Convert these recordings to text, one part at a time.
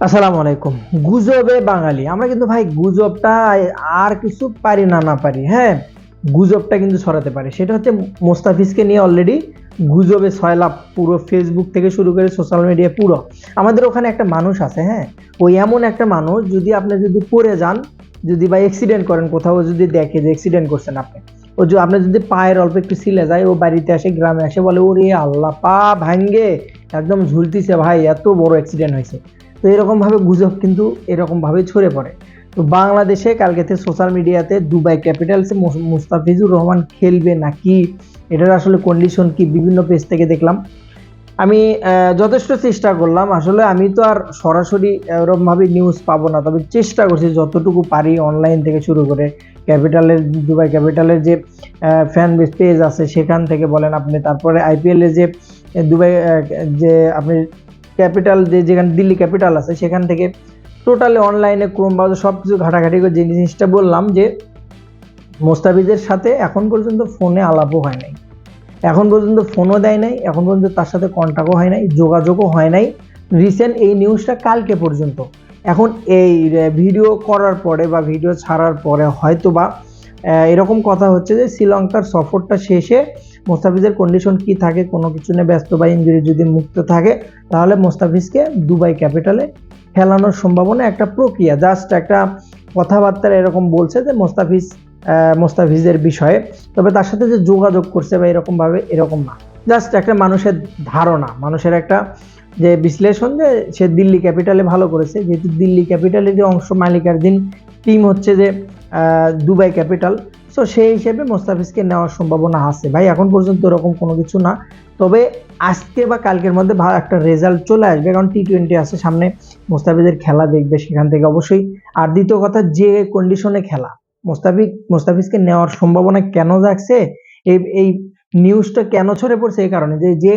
আসসালামু আলাইকুম। গুজবে বাঙালি। আমরা কিন্তু ভাই গুজবটা আর কিছু পারি না না পারি। হ্যাঁ গুজবটা কিন্তু ছড়াতে পারি। সেটা হচ্ছে মোস্তাফিজকে নিয়ে অলরেডি গুজবে ছয়লাভ পুরো ফেসবুক থেকে শুরু করে সোশ্যাল মিডিয়া পুরো। আমাদের ওখানে একটা মানুষ আছে হ্যাঁ? ওই এমন একটা মানুষ, যদি আপনি যদি পড়ে যান, যদি বা অ্যাক্সিডেন্ট করেন, কোথাও যদি দেখে যে অ্যাক্সিডেন্ট করছেন আপনি, ও যে আপনি যদি পায়ের অল্প একটু সিলে যায়, ও বাড়িতে আসে, গ্রামে আসে, বলে, ওরে আল্লাহ পা ভাঙ্গে। একদম ঝুলতিছে ভাই, এত বড় অ্যাক্সিডেন্ট হয়েছে। তো এরকমভাবে গুজব কিন্তু এরকমভাবে ছড়ে পড়ে। তো বাংলাদেশে কালকেতে সোশ্যাল মিডিয়াতে দুবাই ক্যাপিটালসে মুস্তাফিজুর রহমান খেলবে নাকি? এটার আসলে কন্ডিশন কি? বিভিন্ন পেজ থেকে দেখলাম। আমি যথেষ্ট চেষ্টা করলাম। আসলে আমি তো আর সরাসরি এরকমভাবে নিউজ পাবো না। তবে চেষ্টা করছি যতটুকু পারি অনলাইন থেকে শুরু করে। ক্যাপিটালের দুবাই ক্যাপিটালের যে ফ্যান পেজ আছে, সেখান থেকে বলেন আপনি। তারপরে আইপিএলের যে দুবাই যে আপনি ক্যাপিটাল, যে যেখানে দিল্লি ক্যাপিটাল আছে, সেখান থেকে টোটালি অনলাইনে ক্রোম ব্রাউজার সব কিছু ঘাটাঘাটি করে যে জিনিসটা বললাম যে মোস্তাফিজের সাথে এখন পর্যন্ত ফোনে আলাপও হয় নাই। এখন পর্যন্ত ফোনও দেয় নাই, এখন পর্যন্ত তার সাথে কন্ট্যাক্টও হয় নাই, যোগাযোগও হয় নাই। রিসেন্ট এই নিউজটা কালকে পর্যন্ত। এখন এই ভিডিও করার পরে বা ভিডিও ছাড়ার পরে হয়তো বা এরকম কথা হচ্ছে যে শ্রীলঙ্কার সফরটা শেষে মোস্তাফিজের কন্ডিশন কি থাকে, কোনো কিছু নিয়ে ব্যস্ত বা ইঞ্জুরি যদি মুক্ত থাকে, তাহলে মোস্তাফিজকে দুবাই ক্যাপিটালে খেলানোর সম্ভাবনা একটা প্রক্রিয়া। জাস্ট একটা কথাবার্তা এরকম বলছে যে মোস্তাফিজ মোস্তাফিজের বিষয়ে। তবে তার সাথে যে যোগাযোগ করছে বা এরকমভাবে এরকম না। জাস্ট একটা মানুষের ধারণা, মানুষের একটা যে বিশ্লেষণ যে সে দিল্লি ক্যাপিটালে ভালো করেছে। যেহেতু দিল্লি ক্যাপিটালের যে অংশ মালিকার দিন টিম হচ্ছে যে দুবাই ক্যাপিটাল সো সেই হিসেবে মোস্তাফিজকে নেওয়ার সম্ভাবনা আছে। ভাই, এখন পর্যন্ত ওরকম কোনো কিছু না। তবে আজকে বা কালকের মধ্যে ভালো একটা রেজাল্ট চলে আসবে, কারণ টি টোয়েন্টি আছে সামনে। মোস্তাফিজের খেলা দেখবে সেখান থেকে অবশ্যই। আর দ্বিতীয় কথা, যে কন্ডিশনে খেলা, মোস্তাফিজ মোস্তাফিজকে নেওয়ার সম্ভাবনা কেন যাচ্ছে এই এই নিউজটা কেন ছড়ে পড়ছে এই কারণে? যে যে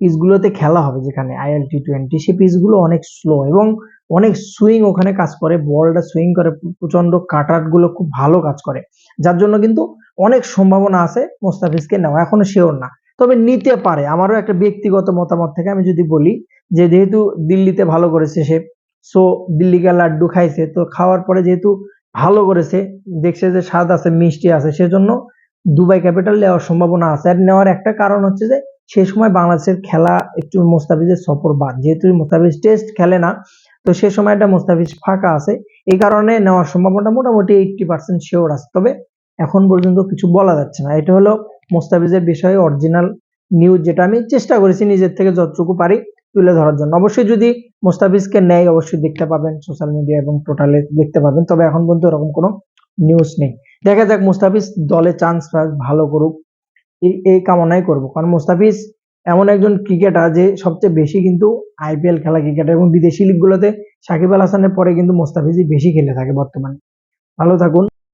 পিচগুলোতে খেলা হবে যেখানে আইএল টি টোয়েন্টি সেই পিচগুলো অনেক স্লো এবং অনেক সুইং ওখানে কাজ করে। বলটা সুইং করে প্রচণ্ড কাটারগুলো খুব ভালো কাজ করে। যার জন্য কিন্তু অনেক সম্ভাবনা আছে মোস্তাফিজকে নেওয়া, এখনও শিওর না। তবে নিতে পারে। আমারও একটা ব্যক্তিগত মতামত থেকে আমি যদি বলি যে, যেহেতু দিল্লিতে ভালো করেছে সে সো দিল্লিকে লাড্ডু খাইছে, তো খাওয়ার পরে যেহেতু ভালো করেছে, দেখছে যে স্বাদ আছে, মিষ্টি আছে, সেজন্য দুবাই ক্যাপিটাল নেওয়ার সম্ভাবনা আছে। আর নেওয়ার একটা কারণ হচ্ছে যে সেই সময় বাংলাদেশের খেলা একটু মোস্তাফিজের সফর বাদ, যেহেতু মোস্তাফিজ টেস্ট খেলে না, তো সে সময়টা মোস্তাফিজ ফাঁকা আছে। এই কারণে নেওয়ার সম্ভাবনা মোটামুটি এইটটি পার্সেন্ট শিওর আছে। তবে এখন পর্যন্ত কিছু বলা যাচ্ছে না। এটা হলো মোস্তাফিজের বিষয়ে অরিজিনাল নিউজ যেটা আমি চেষ্টা করেছি নিজের থেকে যতটুকু পারি তুলে ধরার জন্য। অবশ্যই যদি মোস্তাফিজকে নেয়, অবশ্যই দেখতে পাবেন সোশ্যাল মিডিয়া এবং টোটালে দেখতে পাবেন। তবে এখন পর্যন্ত এরকম কোনো নিউজ নেই। দেখা যাক মুস্তাফিজ দলে চান্স ভালো করুক। এই কামনাই করব। কারণ মুস্তাফিজ এমন একজন ক্রিকেটার যে সবচেয়ে বেশি কিন্তু আইপিএল খেলা ক্রিকেটার এবং বিদেশি লিগগুলোতে সাকিব আল হাসানের পরে কিন্তু মুস্তাফিজই বেশি খেলে থাকে বর্তমানে। ভালো থাকুন।